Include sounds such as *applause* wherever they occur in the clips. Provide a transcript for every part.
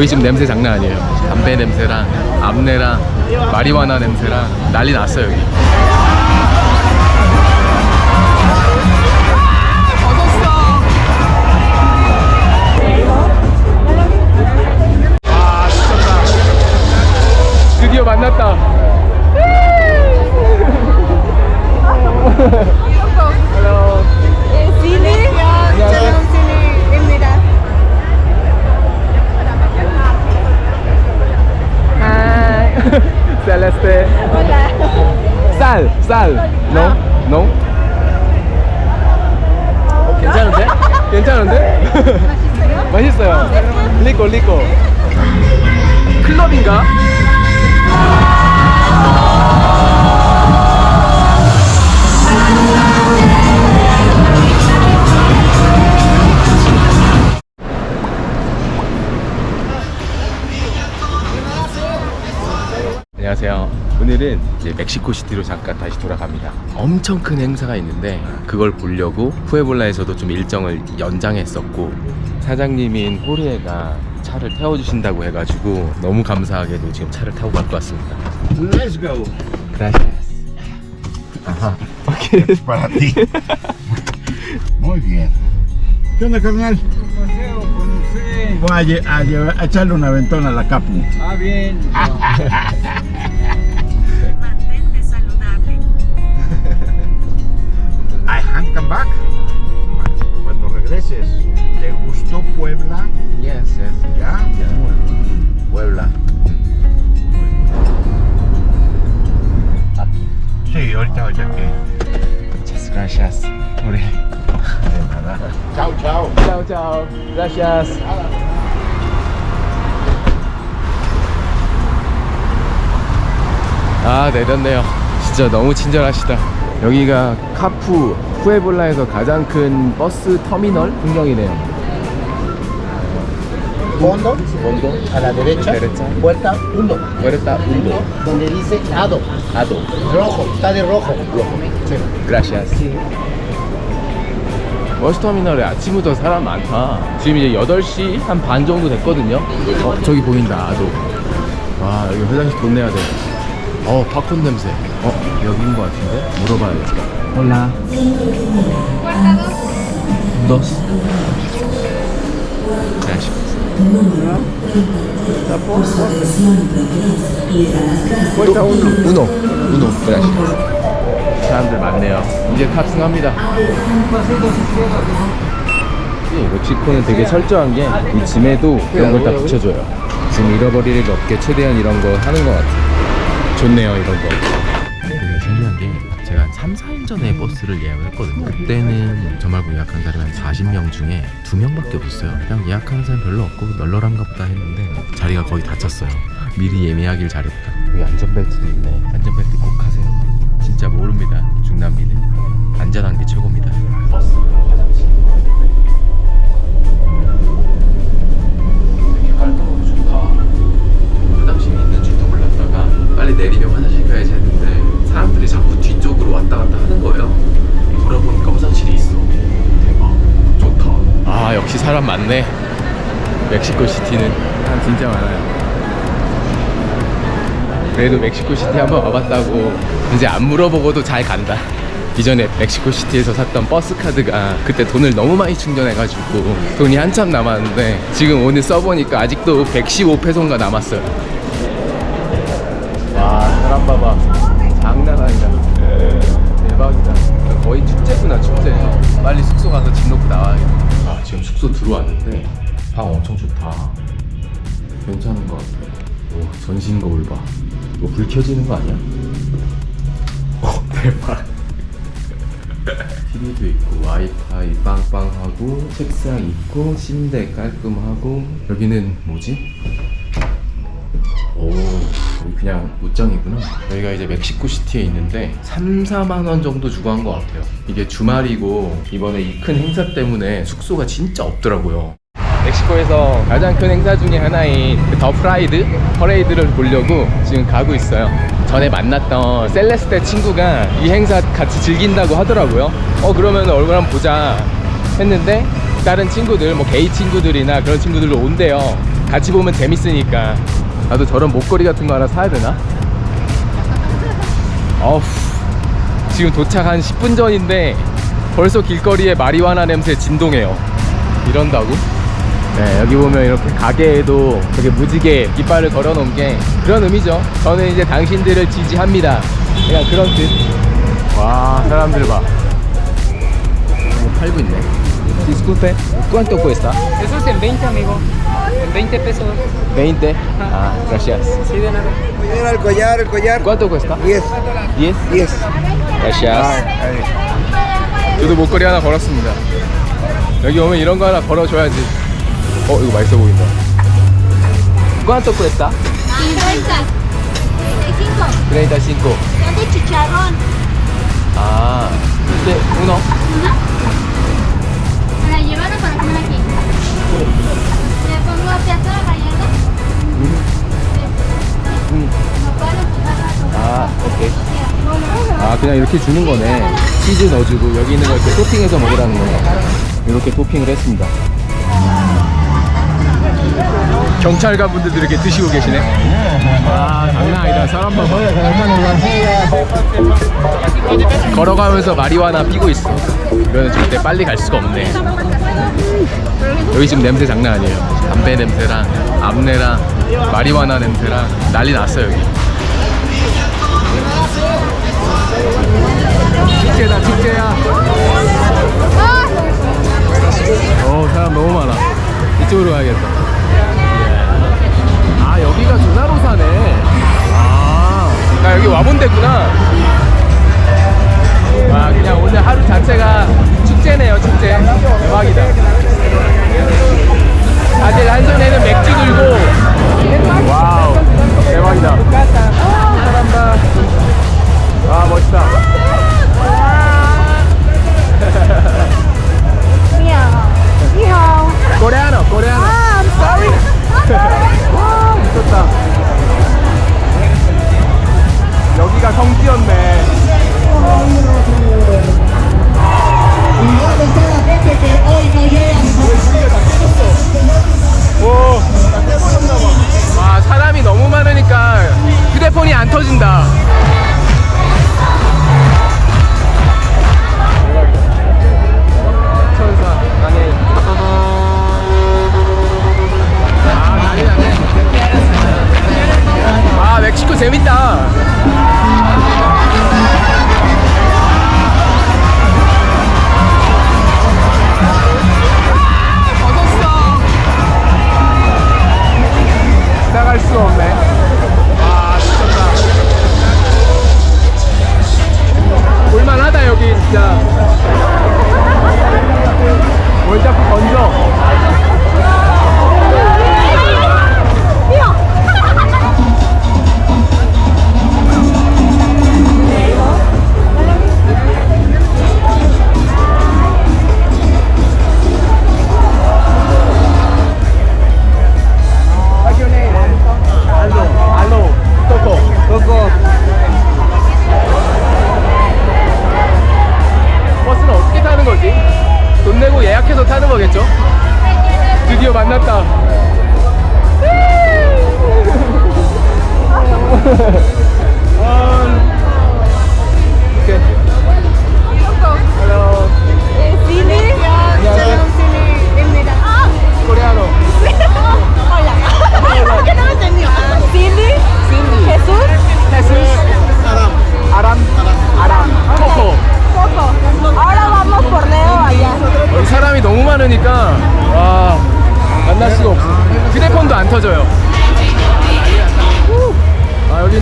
여기 지금 냄새 장난 아니에요. 담배 냄새랑 암내랑 마리화나 냄새랑 난리 났어요 여기. 리코, 리코. 클럽인가? 오늘은 이제 멕시코 시티로 잠깐 다시 돌아갑니다. 엄청 큰 행사가 있는데 그걸 보려고 푸에볼라에서도 좀 일정을 연장했었고 사장님인 호리에가 차를 태워주신다고 해가지고 너무 감사하게도 지금 차를 타고 갖고 왔습니다. Let's go. Gracias. Ajá. Ok. Para ti. Muy bien. ¿Qué onda, carnal? Paseo con usted. Voy a, a llevar- a echarle una ventona a la capu. Ah, bien. Back. Cuando regreses, ¿te gustó Puebla? Yes, yes. ¿Ya? Muy bien. Puebla. Aquí. Sí, ahorita, ahorita que. Muchas gracias. 호리. De nada. Chao, chao. Chao, chao. Gracias. 아 내렸네요. 진짜 너무 친절하시다. 여기가 카푸 푸에볼라에서 가장 큰 버스 터미널 풍경이네요. fondo, 원도 a la derecha, Derecha. puerta 1, puerta uno donde dice ADO, 아도 rojo, está de rojo. Sí. Gracias. 버스 터미널에 아침부터 사람 많다. 지금 이제 8시 한 반 정도 됐거든요. 어, 저기 보인다, 아도. 와, 여기 화장실 돈 내야 돼. 어, 팝콘 냄새. 어, 여기인 것 같은데? 물어봐야겠다. 홀라. dos. Gracias. Puerta 1. 우노. 우노. Gracias. 사람들 많네요. 이제 탑승합니다. 이 멕시코는 되게 철저한 게 이 짐에도 이런 걸 다 붙여줘요. 짐 잃어버릴 일 없게 최대한 이런 거 하는 것 같아요. 좋네요, 이런 거. 3, 4일 전에 버스를 예약을 했거든요. 그때는 저말고 예약한 사람이 한 40명 중에 2명밖에 없었어요. 그냥 예약하는 사람 별로 없고 널널한가 보다 했는데 자리가 거의 다 찼어요. 미리 예매하길 잘했다. 여기 안전벨트도 있네. 안전벨트 꼭 하세요. 진짜 모릅니다. 중남미는 안전한 게 최고입니다. 버스. 화장실이 있는 줄도 몰랐다가 빨리 내리면 화장실 많네. 멕시코 시티는 사람 진짜 많아요. 그래도 멕시코 시티 한번 와봤다고 이제 안 물어보고도 잘 간다. 이전에 멕시코 시티에서 샀던 버스 카드가 그때 돈을 너무 많이 충전해가지고 돈이 한참 남았는데 지금 오늘 써보니까 아직도 115페소인가 남았어요. 와 사람 봐봐 장난 아니다. 대박이다. 거의 축제구나 축제. 빨리 숙소 가서 짐 놓고 나와야겠다. 아 지금 숙소 들어왔는데 방 엄청 좋다. 괜찮은 것 같아. 오, 전신 거울 봐. 이거 불 켜지는 거 아니야? 어, *laughs* 대박. TV도 있고, 와이파이 빵빵하고, 책상 있고, 침대 깔끔하고, 여기는 뭐지? 오, 그냥 옷장이구나. 여기가 이제 멕시코 시티에 있는데 3, 4만 원 정도 주고 한 것 같아요. 이게 주말이고 이번에 이 큰 행사 때문에 숙소가 진짜 없더라고요. 멕시코에서 가장 큰 행사 중에 하나인 그더 프라이드 퍼레이드를 보려고 지금 가고 있어요. 전에 만났던 셀레스테 친구가 이 행사 같이 즐긴다고 하더라고요. 어 그러면 얼굴 한번 보자 했는데 다른 친구들 뭐 게이 친구들이나 그런 친구들도 온대요. 같이 보면 재밌으니까 나도 저런 목걸이 같은 거 하나 사야 되나? 어우 지금 도착 한 10분 전인데 벌써 길거리에 마리화나 냄새 진동해요. 이런다고? 네 여기 보면 이렇게 가게에도 되게 무지개 깃발을 걸어 놓은 게 그런 의미죠. 저는 이제 당신들을 지지합니다. 그냥 그런 뜻와 사람들 봐. 뭐 팔고 있네 Disculpe, ¿cuánto cuesta? Eso es en 20, amigo. En 20 pesos. 20. Ah, gracias. Sí, de nada. Mira el collar, el collar. ¿Cuánto cuesta? 10. 10. 10. gracias. 저도 목걸이 하나 걸었습니다. 여기 오면 이런 거 하나 걸어줘야지. 어, 이거 맛있어 보인다. ¿Cuánto cuesta? 50. 35. 35. Son de chicharrón. 아, este uno. ¿Para 그냥 이렇게 주는 거네. 치즈 넣어주고 여기 있는 거 이렇게 토핑해서 먹으라는 거네. 이렇게 토핑을 했습니다. 경찰관 분들도 이렇게 드시고 계시네. 아, 장난 아니다. 사람 봐봐. 걸어가면서 마리화나 피고 있어. 이거는 절대 빨리 갈 수가 없네. 여기 지금 냄새 장난 아니에요. 담배 냄새랑 암내랑 마리화나 냄새랑 난리 났어 여기. 축제다 축제야. 어 사람 너무 많아. 이쪽으로 가야겠다. 아 여기가 주나로사네. 아, 나 여기 와본 데구나. 와 그냥 오늘 하루 자체가 축제네요 축제. 대박이다. 다들 한 손에 여기가 성지였네.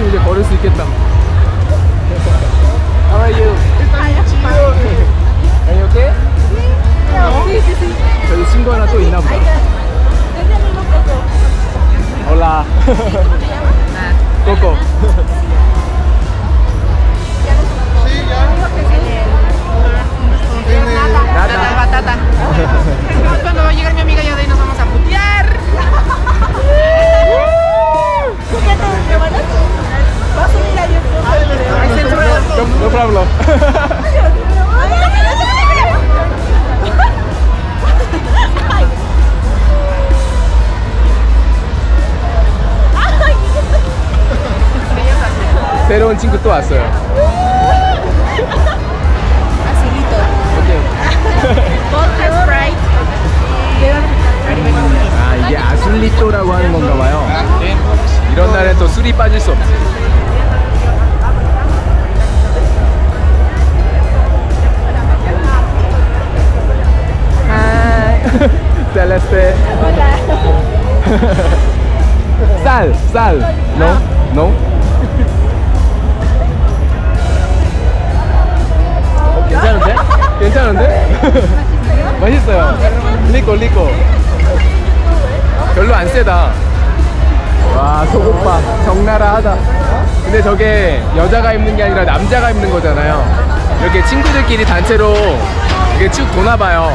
아좀 이제 걸을 수 있겠다. How are you? Are you okay? 저기 친구 하나 또 있나 보다. 올라. siempre hablo. 새로운 친구 또 왔어요. 아슬리도. 아 이게 아슬리또라고 하는 건가 봐요. 네. 이런 날에 또 술이 빠질 수 없지. 셀레스테. 쌀, 쌀. No, no. 괜찮은데? 괜찮은데? *laughs* 맛있어요. 리코, 리코. 별로 안 세다. 와, 속오빠. 적나라하다. 근데 저게 여자가 입는 게 아니라 남자가 입는 거잖아요. 이렇게 친구들끼리 단체로 이렇게 쭉 도나봐요.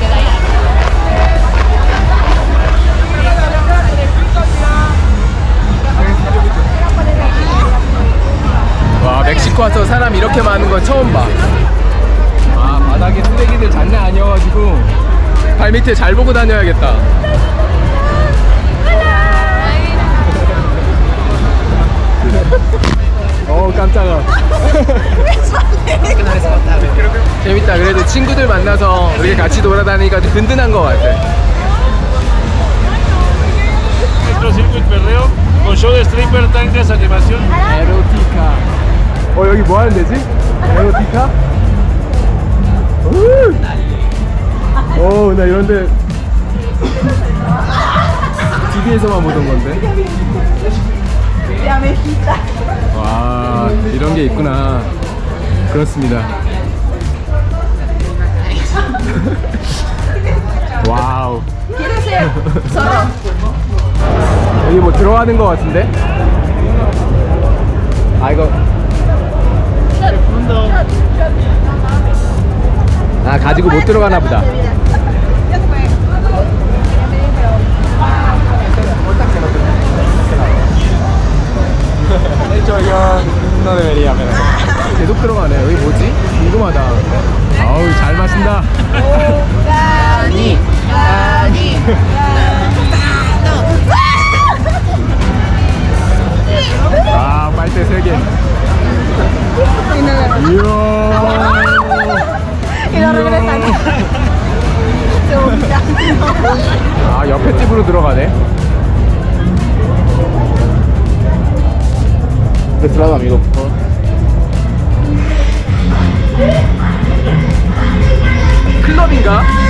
밑에 잘 보고 다녀야겠다. 어 깜짝아 재밌다 그래도 친구들 만나서 이렇게 같이 돌아다니니까 좀 든든한 것 같아 Nuestro circuit perreo con show de stripper, tanques, animación. 에로티카 어 여기 뭐 하는 데지? 에로티카? 오나 이런데 TV에서만 보던 건데? 와 이런 게 있구나. 그렇습니다. *laughs* 와우. 여기 뭐 들어가는 거 같은데? 아 이거. 아 가지고 못 들어가나 보다 계속 들어가네 여기 뭐지? 궁금하다 아우 잘 마신다 Gani. Gani. 아 빨대 세개 이야. Se vomita. 아 옆에 집으로 들어가네 De este lado, amigo, por favor. 클럽인가?